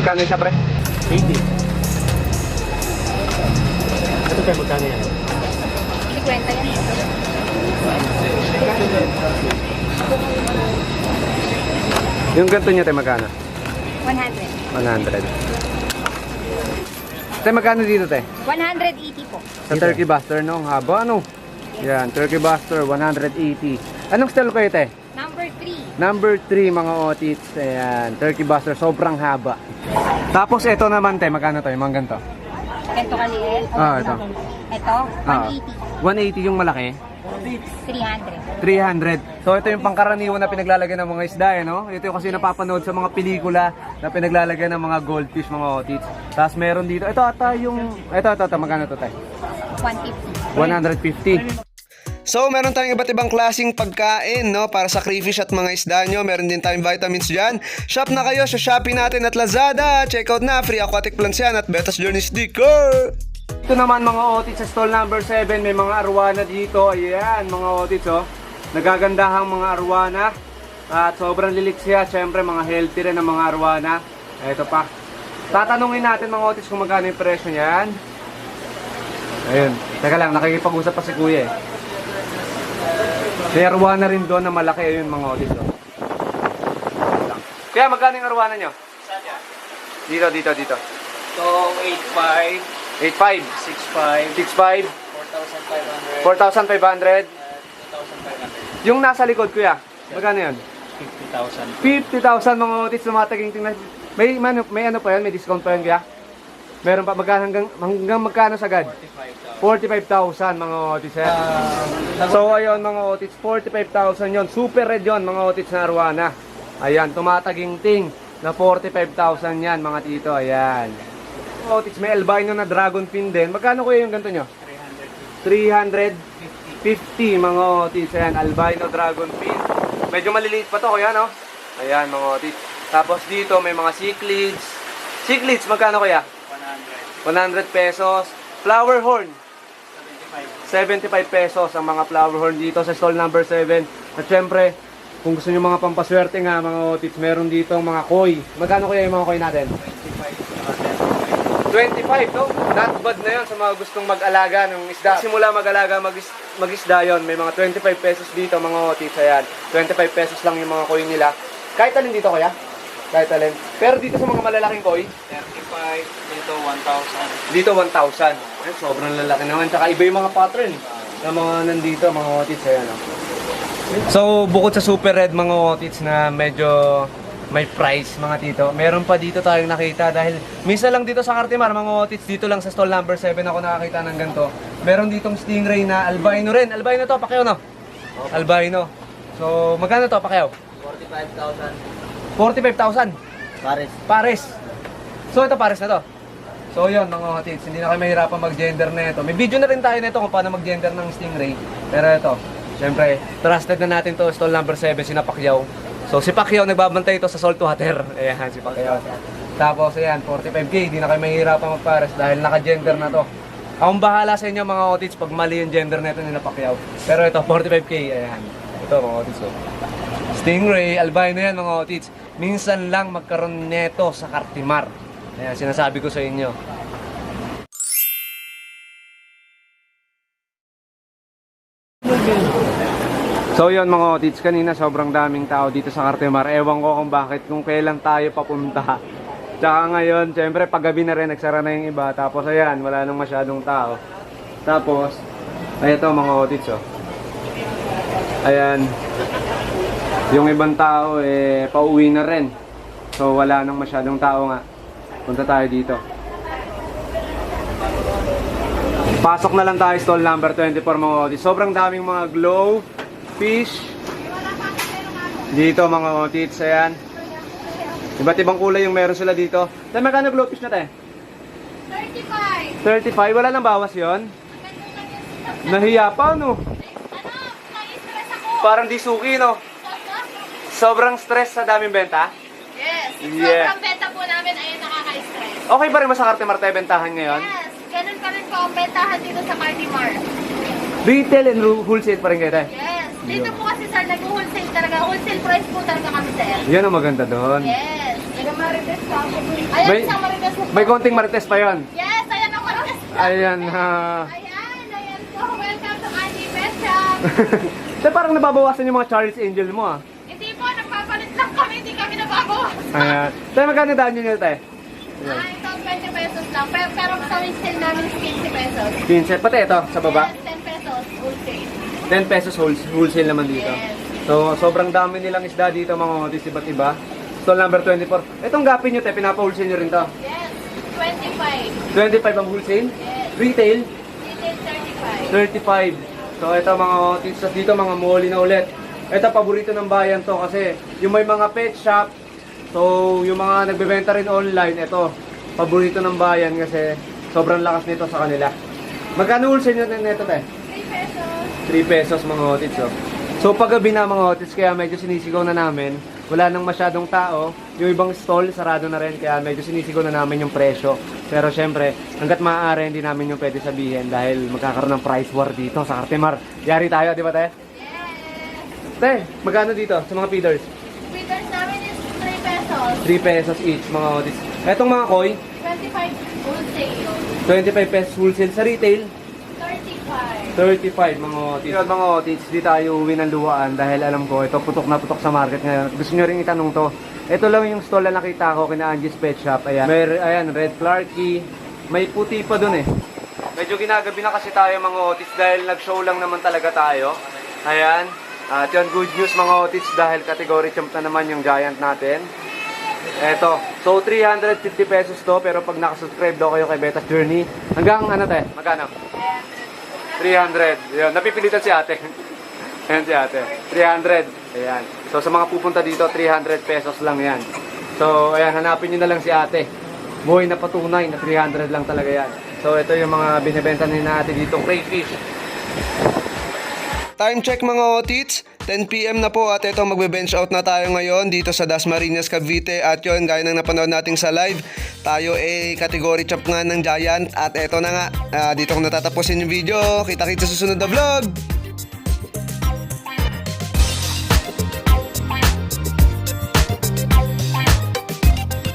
Magkano siya, pre? 80. Ito tayo magkano yan? Hindi kwenta yan. Yung ganito niya, te, magkano? 100. 100. Te, magkano dito, te? 180 po. Sa Turkey Buster, no? Ang Haba, ano? Yan, Turkey Buster, 180. Anong style kayo, te? Number 3. Number 3, mga otits. Ayan, Turkey Buster, sobrang haba. Tapos, ito naman, te, magkano to? Yung mga ganito? Ito kaliit. Ah, ito. Ito, Ah, 180. 180 yung malaki. 300. 300. So ito yung pangkaraniwan na pinaglalagyan ng mga isda eh, no? Ito yung kasi napapanood sa mga pelikula na pinaglalagyan ng mga goldfish, mga otits. Tapos meron dito, ito ata yung, ito, ito, ito, magkano to tayo? 150. 150. So, meron tayong iba't ibang klaseng pagkain, no? Para sa crayfish at mga isda nyo. Meron din tayong vitamins dyan. Shop na kayo sa Shopee natin at Lazada. Check out na. Free aquatic plants yan at Betas Journey sticker. Ito naman mga otits sa stall number 7. May mga arwana dito. Ayan, mga otits, oh. Nagagandahang mga arwana. At sobrang lilik siya. Siyempre, mga healthy rin ang mga arwana. Ito pa. Tatanungin natin mga otits kung magkano yung presyo niyan. Ayun. Teka lang, nakikipag-usap pa si kuya eh. May arwana rin doon na malaki ayun mga odis. Oh. Kaya magkano yung arwana nyo? Dito, dito, dito. So, 85, 8.5, 65, 6.5, 4,500. 4,500, 2,500. Yung nasa likod kuya, magkano yun? 50,000. 50,000 mga odis tumataging tingnan. May, may, ano- may ano pa yun? May discount pa yun kuya? Meron pa magkano hanggang, hanggang magkano sagad? 45,000. 45,000 mga otis. eh. So ayun mga otis, 45,000 yon. Super red yon mga otis na arwana. Ayan, tumataginting na 45,000 yan mga tito. Ayan. Otis, may albino na dragon fin din. Magkano kuya yung ganito nyo? 350 mga otis. Ayan, albino dragon fin. Medyo maliliit pa to kuya no? Ayan mga otis. Tapos dito may mga cichlids. Cichlids, magkano kuya? 100. 100 pesos. Flower horn, 75. 75 pesos ang mga flower horn dito sa stall number 7. At syempre, kung gusto nyo mga pampaswerte nga mga otits, meron dito ang mga koi. Magkano kaya yung mga koi natin? 25, no? Not bad na yun sa mga gustong mag-alaga ng isda. Simula mag-alaga, mag mag-isda yun. May mga 25 pesos dito mga otits. Ayan, 25 pesos lang yung mga koi nila. Kahit alin dito kaya? Kahit alin. Pero dito sa mga malalaking koi, 35, dito 1,000. dito 1,000. Ay, sobrang lalaki naman. Tsaka iba yung mga pattern na mga nandito, mga otits. Ayan, oh. So, bukod sa Super Red mga otits na medyo may price mga tito, meron pa dito tayong nakita dahil minsan lang dito sa Cartimar mga otits, dito lang sa stall number 7 ako nakakita ng ganito. Meron ditong stingray na albino rin. Albino to, pakyaw no? Albino. So, magkano to, pakyaw? 45,000. 45,000. Pares. Pares. So ito pares na to. So yun mga katids, hindi na kayo mahirapan mag-gender na ito. May video na rin tayo nito kung paano mag-gender ng stingray. Pero ito, syempre, trusted na natin to stall number 7, si Pacquiao. So si Pacquiao nagbabantay ito sa saltwater. Ayan, si Pacquiao. Tapos ayan, 45k, hindi na kayo mahirapan magpares dahil naka-gender na to. Akong bahala sa inyo mga katids pag mali yung gender na ito ni Pacquiao. Pero ito, 45k, ayan. Ito mga katids. Oh. Stingray, albino yan mga otits. Minsan lang magkaroon neto sa Cartimar. Ayan, sinasabi ko sa inyo. So yun mga otits, kanina sobrang daming tao dito sa Cartimar. Ewan ko kung bakit, kung kailan tayo papunta. Tsaka ngayon, syempre paggabi na rin, nagsara na yung iba. Tapos ayan, wala nang masyadong tao. Tapos, ay ito mga otits oh. Ayan, yung ibang tao eh pauwi na rin. So wala nang masyadong tao nga. Punta tayo dito. Pasok na lang tayo stall number 24 mga otis. Sobrang daming mga glow fish. Dito mga otis, ayan. Iba't ibang kulay yung meron sila dito. Tayo magkano glow fish na tayo? 35. 35, wala nang bawas yon. Nahiya pa no? Ano? Parang di suki no? Sobrang stress sa daming benta. Yes. Yeah. Sobrang benta po namin ay nakaka-stress. Okay pa rin ba sa Carte Marte bentahan ngayon? Yes. Ganun pa rin po ang bentahan dito sa Cartimar. Retail and wholesale pa rin kayo tayo. Yes. Dito po kasi sir, nag-wholesale talaga. Wholesale price po talaga kami sir. Yan ang maganda doon. Yes. Nagamahal marites pa ako. Ayan, May- isang marites po. May konting marites pa yon. Yes, ayan ang marites. Ayan, ha. Ayan, ayan po. Welcome to Andy Pet Shop. Parang nababawasan yung mga Charles Angel mo ah. Hindi po, nagpapalit lang kami. Hindi kami nababawas. Ayan. Te, magkano daan nyo nyo, te? Ah, ito 20 pesos lang. Pero, pero sa wholesale namin is 15 pesos. 15. Pati ito, sa baba. Yes, 10 pesos wholesale. 10 pesos wholes- wholesale naman dito. Yes. So, sobrang dami nilang isda dito mga modis, iba't iba. Stall number 24. Itong gapin nyo, te, pinapa-wholesale nyo rin to. Yes, 25. 25 ang wholesale. Yes. Retail, Retail 35. 35. So, ito mga modis, Tapos dito mga moli na ulit. Ito, paborito ng bayan to kasi yung may mga pet shop, so yung mga nagbebenta rin online, ito, paborito ng bayan kasi sobrang lakas nito sa kanila. Magkano wholesale nyo nito, te? 3 pesos. 3 pesos mga hotits oh. So paggabi na mga hotits kaya medyo sinisigaw na namin. Wala nang masyadong tao. Yung ibang stall sarado na rin kaya medyo sinisigaw na namin yung presyo. Pero syempre, hanggat maaari hindi namin yung pwede sabihin dahil magkakaroon ng price war dito sa Cartemar. Yari tayo, di ba te? Yes. Te, magkano dito sa mga feeders? 3 pesos. 3 pesos each mga hotits. Etong mga koi, 25 wholesale. 25 pesos wholesale sa retail. 35. 35 mga otis. Yun, mga otis, di tayo uwi ng luwaan dahil alam ko ito putok na putok sa market ngayon. Gusto nyo rin itanong to. Ito lang yung stall na nakita ko kina Angie's Pet Shop. Ayan, may ayan, Red Clarky. May puti pa dun eh. Medyo ginagabi na kasi tayo mga otis dahil nag-show lang naman talaga tayo. Ayan. At yun, good news mga otis dahil category champ na naman yung giant natin. Eto. So, 350 pesos to. Pero pag nakasubscribe daw kayo kay Beta's Journey, hanggang ano te? Magkano? 300. Yun, napipilitan si ate. Ayan si ate. 300. Ayan. So, sa mga pupunta dito, 300 pesos lang yan. So, ayan, hanapin nyo na lang si ate. Buhay na patunay na 300 lang talaga yan. So, ito yung mga binibenta ni natin dito, crayfish. Time check mga otits, 10pm na po at ito magbe-bench out na tayo ngayon dito sa Dasmariñas, Cavite. At yun gaya ng napanood nating sa live, tayo ay category champ nga ng Giant. At ito na nga, ah, dito ko natatapusin yung video, kita-kita sa susunod na vlog!